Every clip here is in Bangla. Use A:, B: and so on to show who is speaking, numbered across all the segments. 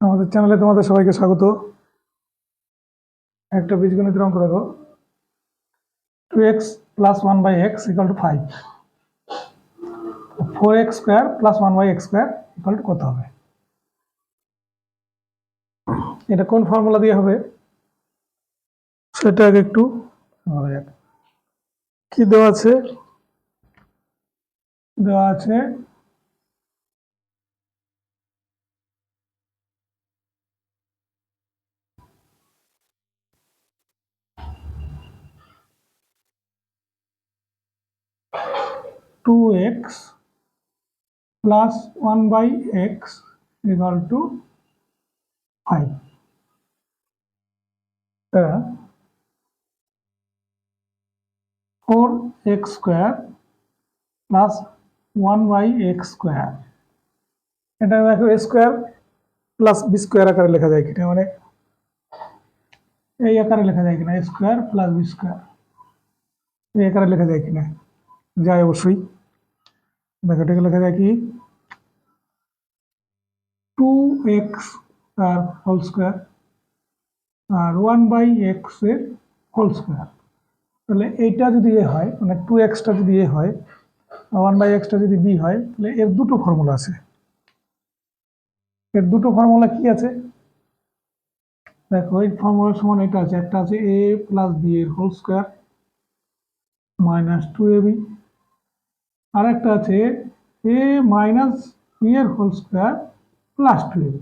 A: আমাদের চ্যানেলে তোমাদের সবাইকে স্বাগত। একটা বীজগণিতের অঙ্ক দেখো। Two x plus one by x equal two five four x square plus one by x square equal two কত হবে? এটা কোন ফর্মুলা দিয়ে হবে? সেটা আগে একটু কি দেওয়া আছে? দেওয়া আছে two x plus one by x equal two five four x square plus one by x square এটা দেখো a square plus b square আকারে লেখা যায় কিনা মানে এই আকারে লেখা যায় কিনা a square plus b square এই আকারে লেখা যায় কিনা যায় অবশ্যই। এটাকে লেখা যায় কি? টু এক্স আর হোল স্কোয়ার আর ওয়ান বাই এক্সের হোল স্কোয়ার তাহলে এইটা যদি এ হয় মানে টু এক্সটা যদি এ হয় ওয়ান বাই এক্সটা যদি বি হয়, তাহলে এর দুটো ফর্মুলা আছে। এর দুটো ফর্মুলা কি আছে? দেখো, এই ফর্মুলার সমান এটা আছে, একটা আছে এ প্লাস বি এর whole square minus two a b আর একটা আছে এ মাইনাস বি এর whole square plus two a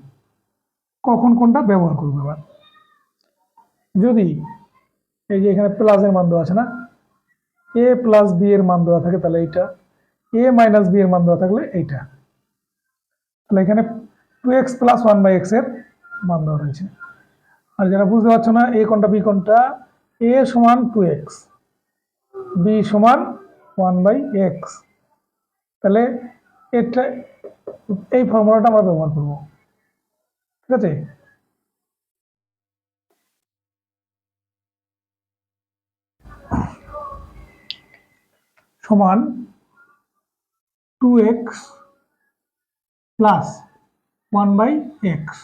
A: কখন কোনটা ব্যবহার করব এবার? যদি এই যে এখানে প্লাসের মান দেওয়া আছে না এ প্লাস বি এর মান দেওয়া থাকে তাহলে এইটা এ মাইনাস বি এর মান দেওয়া থাকলে এইটা। তাহলে এখানে two x plus one by এক্সের মান দেওয়া রয়েছে। আর যারা বুঝতে পারছ না এ কোনটা বি কোনটা এ সমান টু এক্স বি সমান ওয়ান বাই এক্স তাহলে এটা, এই ফর্মুলাটা আমরা ব্যবহার করব। ঠিক আছে? সমান two x plus one by x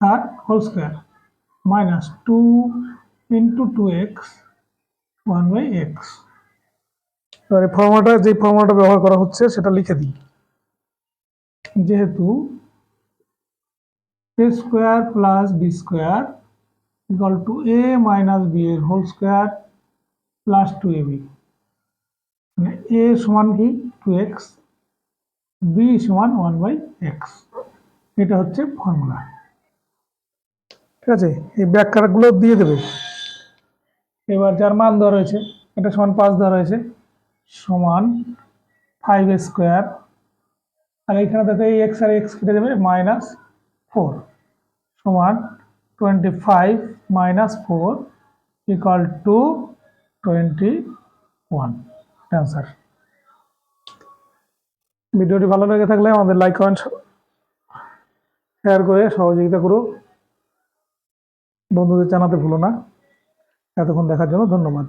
A: R whole square minus two into two x one by x এবার এই ফর্মুলাটা যে ফর্মুলাটা ব্যবহার করা হচ্ছে, সেটা লিখে দিই। যেহেতু a square plus b square equal two a minus b এর whole square plus two a b মানে এ সমান কি? টু এক্স বি সমান ওয়ান বাই এক্স এটা হচ্ছে ফর্মুলা ঠিক আছে? এই ব্যাখ্যাগুলো দিয়ে দেবে। এবার যার মান দেওয়া রয়েছে, এটা সমান পাঁচ দেওয়া রয়েছে। সমান ফাইভ স্কোয়ার আর এইখানে দেখো এই এক্স আর এক্স কেটে দেবে মাইনাস ফোর সমান twenty five minus four equal two twenty one answer ভিডিওটি ভালো লেগে থাকলে আমাদের লাইক কমেন্ট শেয়ার করে সহযোগিতা করো। বন্ধুদের জানাতে ভুলো না। এতক্ষণ দেখার জন্য ধন্যবাদ।